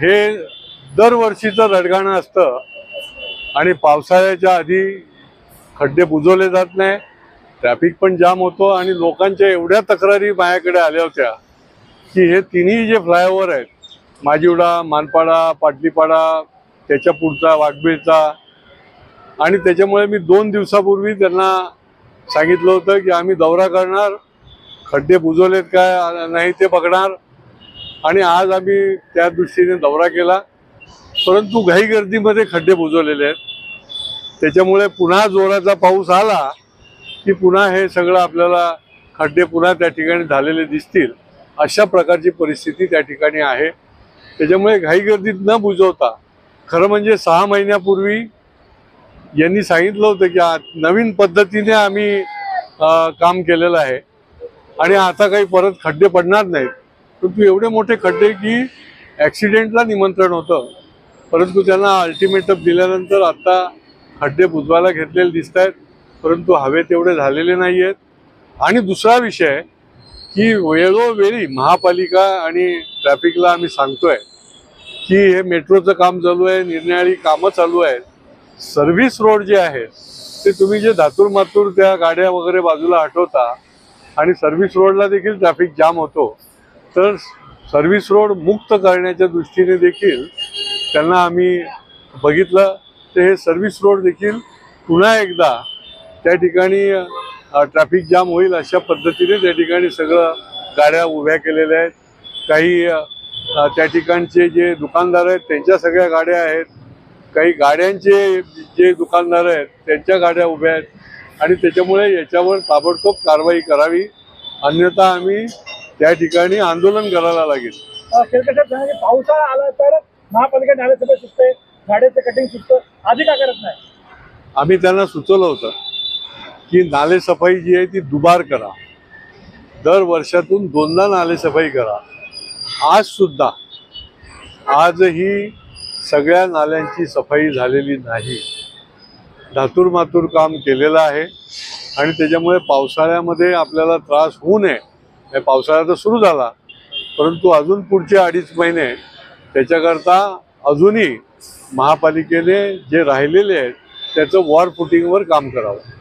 हे दरवर्षीचं रडगाणं असतं आणि पावसाळ्याच्या आधी खड्डे बुजवले जात नाही ट्रॅफिक पण जाम होतो आणि लोकांच्या एवढ्या तक्रारी माझ्याकडे आल्या होत्या की हे तिन्ही जे फ्लायओव्हर आहेत माजिवडा मानपाडा पाटलीपाडा त्याच्या पुढचा वाघबीळचा आणि त्याच्यामुळे मी दोन दिवसापूर्वी त्यांना सांगितलं होतं की आम्ही दौरा करणार खड्डे बुजवलेत काय नाही ते बघणार. आणि आज आम्ही त्या दृष्टीने दौरा केला. परंतु घाई गर्दीमध्ये खड्डे बुजवलेले आहेत. त्याच्यामुळे पुन्हा जोराचा पाऊस आला की पुन्हा हे सगळं आपल्याला खड्डे पुन्हा त्या ठिकाणी झालेले दिसतील. अशा प्रकारची परिस्थिती त्या ठिकाणी आहे. त्याच्यामुळे घाई गर्दीत न बुजवता खरं म्हणजे सहा महिन्यापूर्वी यांनी सांगितलं होतं की नवीन पद्धतीने आम्ही काम केलेलं आहे. आणि आता काही परत खड्डे पडणार नाहीत. परंतु एवढे मोठे खड्डे की ॲक्सिडेंटला निमंत्रण होतं. परंतु त्यांना अल्टिमेटम दिल्यानंतर आता खड्डे बुजवायला घेतलेले दिसत आहेत परंतु हवे तेवढे झालेले नाही आहेत आणि दुसरा विषय की वेळोवेळी महापालिका आणि ट्रॅफिकला आम्ही सांगतोय की हे मेट्रोचं काम चालू आहे निर्णयाळी कामं चालू आहेत. सर्व्हिस रोड जे आहे ते तुम्ही जे धातूर मातूर त्या गाड्या वगैरे बाजूला हटवता आणि सर्व्हिस रोडला देखील ट्रॅफिक जाम होतो. तर सर्व्हिस रोड मुक्त करण्याच्या दृष्टीने देखील त्यांना आम्ही बघितलं. ते हे सर्व्हिस रोड देखील पुन्हा एकदा त्या ठिकाणी ट्रॅफिक जाम होईल अशा पद्धतीने त्या ठिकाणी सगळं गाड्या उभ्या केलेल्या आहेत. काही त्या ठिकाणचे जे दुकानदार आहेत त्यांच्या सगळ्या गाड्या आहेत. काही गाड्यांचे जे दुकानदार आहेत त्यांच्या गाड्या उभ्या आहेत. आणि त्याच्यामुळे याच्यावर ताबडतोब कारवाई करावी. अन्यथा आम्ही त्या ठिकाणी आंदोलन करायला लागेल. पावसाळा आला तर महापालिका सुचते गाड्याचं कटिंग सुचतं आधी का करत नाही? आम्ही त्यांना सुचवलं होतं की नालेसफाई जी आहे ती दुबार करा. दर वर्षातून दोनदा नालेसफाई करा. आज सुद्धा आजही सगळ्या नाल्यांची सफाई झालेली नाही. धातूर मातूर काम केलेलं आहे. आणि त्याच्यामुळे पावसाळ्यामध्ये आपल्याला त्रास होऊ नये. हे पावसाळा तर सुरू झाला. परंतु अजून पुढचे अडीच महिने त्याच्याकरता अजूनही महापालिकेने जे राहिलेले आहेत त्याचं वॉर फुटिंगवर काम करावं.